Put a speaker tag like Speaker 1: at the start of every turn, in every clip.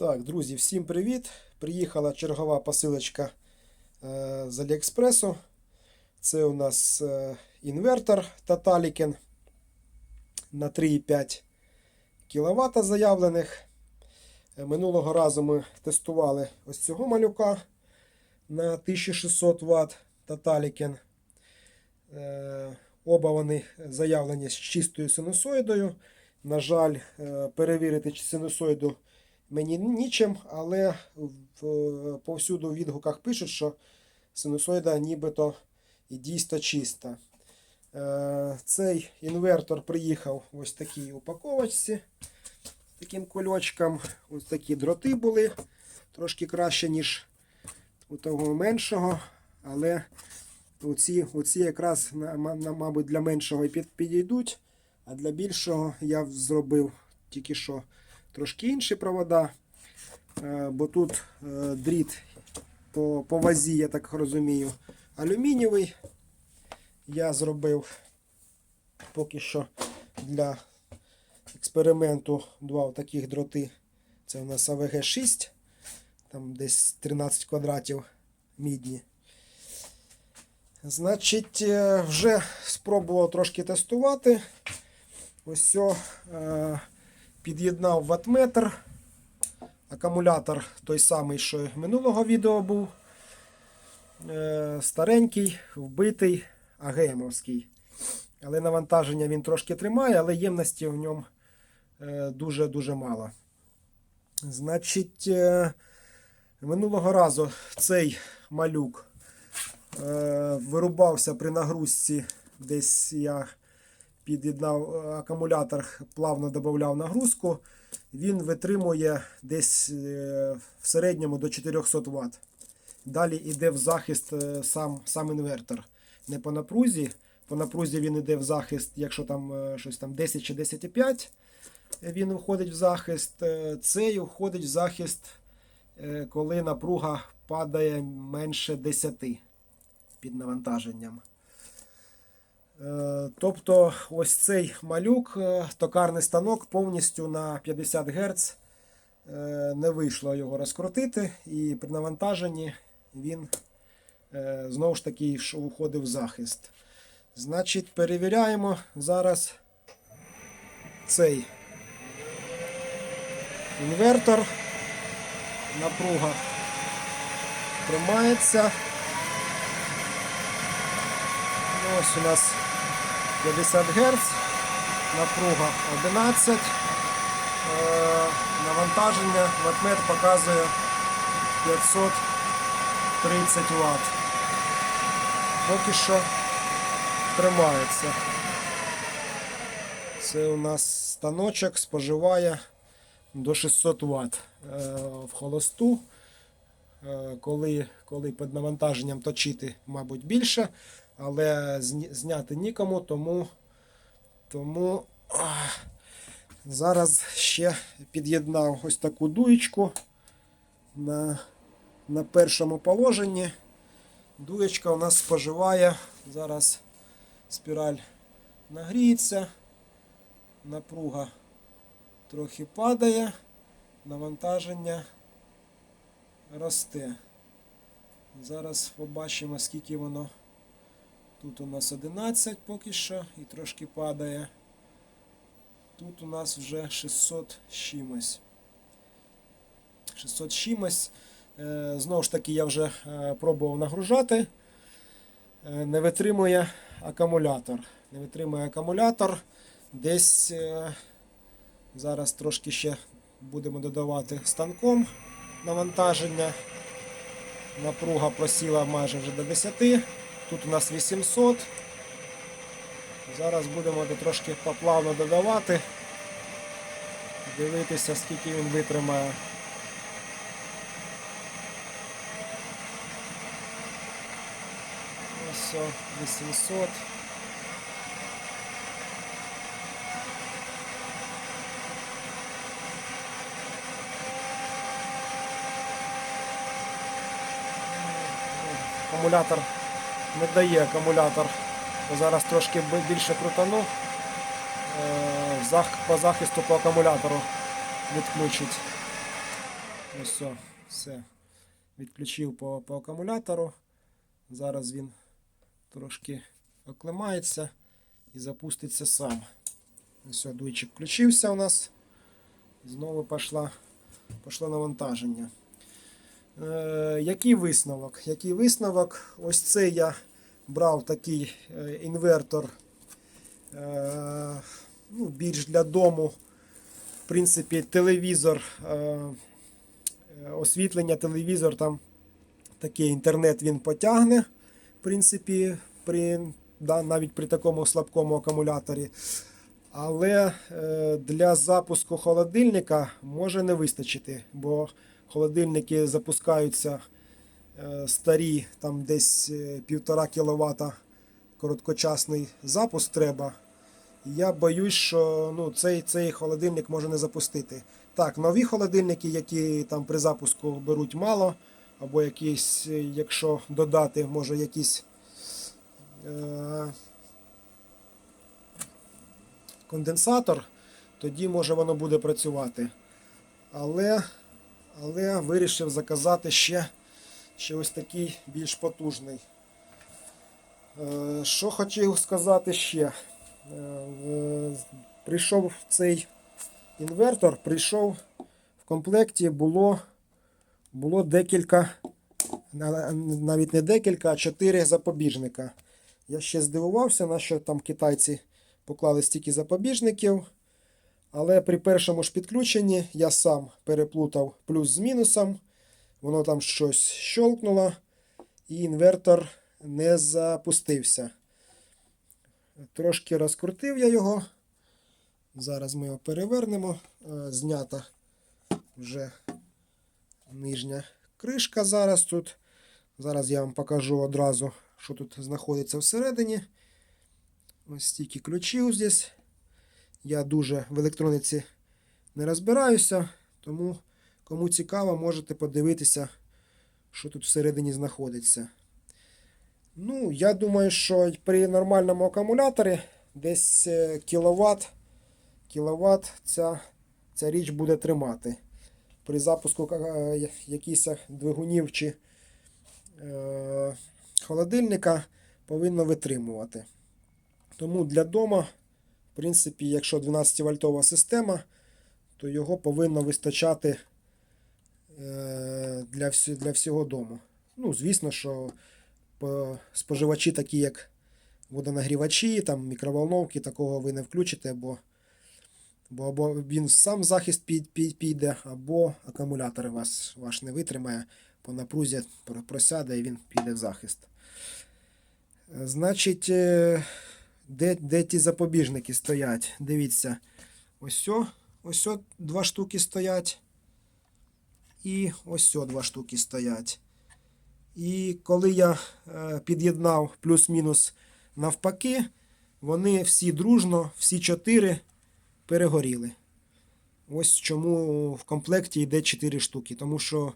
Speaker 1: Так, друзі, всім привіт! Приїхала чергова посилочка е, з Аліекспресу. Це у нас е, інвертор Tataliken на 3,5 кВт заявлених. Е, Минулого разу ми тестували ось цього малюка на 1600 Вт Tataliken. Е, Оба вони заявлені з чистою синусоїдою. На жаль, е, перевірити синусоїду мені нічим, але в, повсюду в відгуках пишуть, що синусоїда нібито і дійсно чиста. Е, Цей інвертор приїхав в ось такій упаковочці таким кульочком. Ось такі дроти були трошки краще, ніж у того меншого, але оці, оці якраз, мабуть, для меншого і підійдуть, а для більшого я зробив тільки що трошки інші провода, е, бо тут е, дріт по, по вазі, я так розумію, алюмінієвий. Я зробив поки що для експерименту два таких дроти. Це у нас АВГ-6, там десь 13 квадратів мідні. Значить, е, вже спробував трошки тестувати. Ось е, під'єднав ватметр. Акумулятор той самий, що минулого відео був. Е, Старенький, вбитий, АГМовський. Але навантаження він трошки тримає, але ємності в ньому е, дуже-дуже мало. Значить, е, минулого разу цей малюк вирубався при нагрузці. Десь я під'єднав е, акумулятор, плавно додавав нагрузку. Він витримує десь е, в середньому до 400 Вт. Далі йде в захист е, сам, сам інвертор. Не по напрузі. По напрузі він йде в захист, якщо там щось там 10 чи 10,5, він входить в захист. Цей входить в захист, коли напруга падає менше 10 під навантаженням. Е, Тобто ось цей малюк, е, токарний станок повністю на 50 Гц е, не вийшло його розкрутити, і при навантаженні він знову ж таки уходив в захист. Значить, перевіряємо зараз цей інвертор. Напруга тримається. Ну, Ось у нас 50 Гц, напруга 11. Е, навантаження ватмет показує 530 Вт. Поки що тримається. Це у нас станочок споживає до 600 Вт е, в холосту. Е, Коли, коли під навантаженням точити, мабуть, більше, але зняти нікому, тому, тому зараз ще під'єднав ось таку дуєчку на, на першому положенні. Дуєчка у нас споживає. Зараз спіраль нагріється, напруга трохи падає, навантаження росте. Зараз побачимо, скільки воно. Тут у нас 11 поки що і трошки падає. Тут у нас вже 600 з чимось. 600 з чимось. Е, Знову ж таки, я вже е, пробував нагружати. Е, Не витримує акумулятор. Не витримує акумулятор. Десь зараз трошки ще будемо додавати станком навантаження. Напруга просіла майже вже до 10. Тут у нас 800. Зараз будемо трошки поплавно додавати. Дивитися, скільки він витримає. Ось о, 800. Акумулятор не дає акумулятор. Зараз трошки більше крутану. Е, По захисту по акумулятору відключить. Ось все, все. Відключив по, по акумулятору. Зараз він трошки оклемається і запуститься сам. Ось все, дуйчик включився у нас. Знову пішло навантаження. Е, який висновок? Який висновок? Ось це я брав такий е, інвертор е, ну, більш для дому. В принципі, телевізор, освітлення, телевізор, там такий інтернет він потягне. В принципі, при, да, навіть при такому слабкому акумуляторі. Але для запуску холодильника може не вистачити, бо холодильники запускаються е, старі, там десь е, 1,5 кВт короткочасний запуск треба. Я боюсь, що ну, цей, цей холодильник може не запустити. Так, нові холодильники, які там при запуску беруть мало, або якісь, е, якщо додати, може якісь. Е, конденсатор, тоді може воно буде працювати. Але, але вирішив заказати ще, ще ось такий більш потужний. Е, Що хотів сказати ще? Е, Прийшов цей інвертор, прийшов в комплекті було, було декілька, навіть не декілька, а чотири запобіжника. Я ще здивувався, на що там китайці поклали стільки запобіжників. Але при першому ж підключенні я сам переплутав плюс з мінусом. Воно там щось щолкнуло, і інвертор не запустився. Трошки розкрутив я його. Зараз ми його перевернемо. Е, Знята вже нижня кришка зараз тут. Зараз я вам покажу одразу, що тут знаходиться всередині. Ось стільки ключів здесь. Я дуже в електрониці не розбираюся, тому кому цікаво, можете подивитися, що тут всередині знаходиться. Ну, я думаю, що при нормальному акумуляторі десь е, кіловат, кіловат ця, ця річ буде тримати. При запуску е, якихось двигунів чи е, холодильника повинно витримувати. Тому для дома, принципі, якщо 12-вольтова система, то його повинно вистачати е, для, всі, для всього дому. Ну, звісно, що споживачі, такі як водонагрівачі, там, мікроволновки, такого ви не включите, бо, бо або він сам в захист під, під, піде, або акумулятор вас, ваш не витримає, по напрузі просяде і він піде в захист. Значить, е, де, де ті запобіжники стоять? Дивіться, ось ось два штуки стоять. І ось два штуки стоять. І коли я е, під'єднав плюс-мінус навпаки, вони всі дружно, всі чотири перегоріли. Ось чому в комплекті йде 4 штуки. Тому що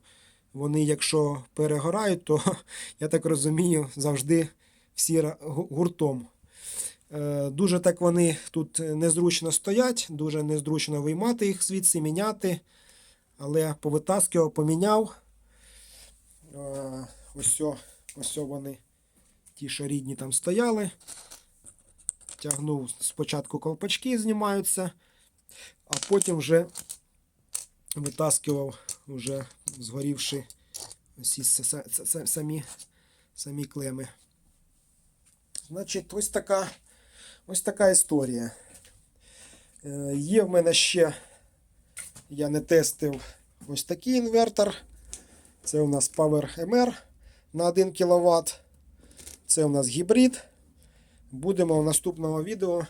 Speaker 1: вони, якщо перегорають, то я так розумію, завжди всі гуртом. Е, Дуже так вони тут незручно стоять, дуже незручно виймати їх звідси, міняти. Але повитаскував, поміняв. Е, Ось, ось вони, ті, що рідні там стояли. Тягнув спочатку колпачки знімаються, а потім вже витаскував, вже згорівши с- самі, самі клеми. Значить, ось така, ось така історія. Е, Є в мене ще, я не тестив ось такий інвертор. Це у нас Power MR на 1 кВт. Це у нас гібрид. Будемо в наступному відео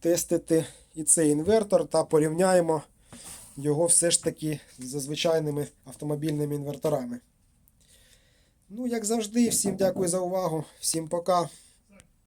Speaker 1: тестити і цей інвертор та порівняємо його все ж таки з звичайними автомобільними інверторами. Ну, як завжди, всім дякую за увагу, всім пока.